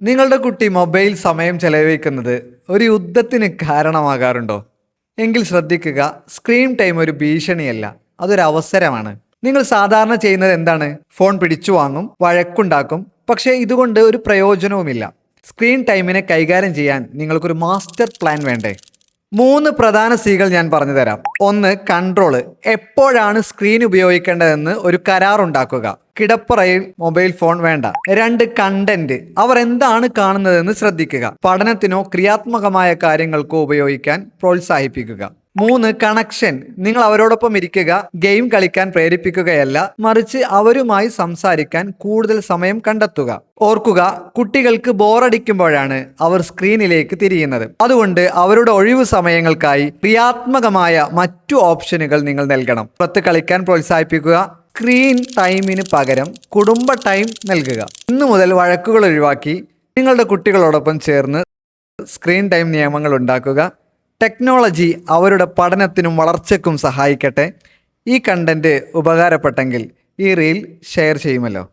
നിങ്ങളുടെ കുട്ടി മൊബൈൽ സമയം ചെലവഴിക്കുന്നത് ഒരു യുദ്ധത്തിന് കാരണമാകാറുണ്ടോ? എങ്കിൽ ശ്രദ്ധിക്കുക സ്ക്രീൻ ടൈം ഒരു ഭീഷണിയല്ല അതൊരു അവസരമാണ്. നിങ്ങൾ സാധാരണ ചെയ്യുന്നത് എന്താണ്? ഫോൺ പിടിച്ചു വാങ്ങും വഴക്കുണ്ടാക്കും പക്ഷേ ഇതുകൊണ്ട് ഒരു പ്രയോജനവുമില്ല. സ്ക്രീൻ ടൈമിനെ കൈകാര്യം ചെയ്യാൻ നിങ്ങൾക്കൊരു മാസ്റ്റർ പ്ലാൻ വേണ്ടേ? മൂന്ന് പ്രധാന സീകൾ ഞാൻ പറഞ്ഞു തരാം. ഒന്ന് കൺട്രോൾ എപ്പോഴാണ് സ്ക്രീൻ ഉപയോഗിക്കേണ്ടതെന്ന് ഒരു കരാർ ഉണ്ടാക്കുക. കിടപ്പറയിൽ മൊബൈൽ ഫോൺ വേണ്ട. രണ്ട് കണ്ടന്റ് അവർ എന്താണ് കാണുന്നതെന്ന് ശ്രദ്ധിക്കുക. പഠനത്തിനോ ക്രിയാത്മകമായ കാര്യങ്ങൾക്കോ ഉപയോഗിക്കാൻ പ്രോത്സാഹിപ്പിക്കുക. മൂന്ന് കണക്ഷൻ നിങ്ങൾ അവരോടൊപ്പം ഇരിക്കുക ഗെയിം കളിക്കാൻ പ്രേരിപ്പിക്കുകയല്ല മറിച്ച് അവരുമായി സംസാരിക്കാൻ കൂടുതൽ സമയം കണ്ടെത്തുക. ഓർക്കുക കുട്ടികൾക്ക് ബോറടിക്കുമ്പോഴാണ് അവർ സ്ക്രീനിലേക്ക് തിരിയുന്നത്. അതുകൊണ്ട് അവരുടെ ഒഴിവു സമയങ്ങൾക്കായി ക്രിയാത്മകമായ മറ്റു ഓപ്ഷനുകൾ നിങ്ങൾ നൽകണം. പുറത്ത് കളിക്കാൻ പ്രോത്സാഹിപ്പിക്കുക സ്ക്രീൻ ടൈമിന് പകരം കുടുംബ ടൈം നൽകുക. ഇന്ന് മുതൽ വഴക്കുകൾ ഒഴിവാക്കി നിങ്ങളുടെ കുട്ടികളോടൊപ്പം ചേർന്ന് സ്ക്രീൻ ടൈം നിയമങ്ങൾ ഉണ്ടാക്കുക. ടെക്നോളജി അവരുടെ പഠനത്തിനും വളർച്ചയ്ക്കും സഹായിക്കട്ടെ. ഈ കണ്ടന്റ് ഉപകാരപ്പെട്ടെങ്കിൽ ഈ റീൽ ഷെയർ ചെയ്യുമല്ലോ.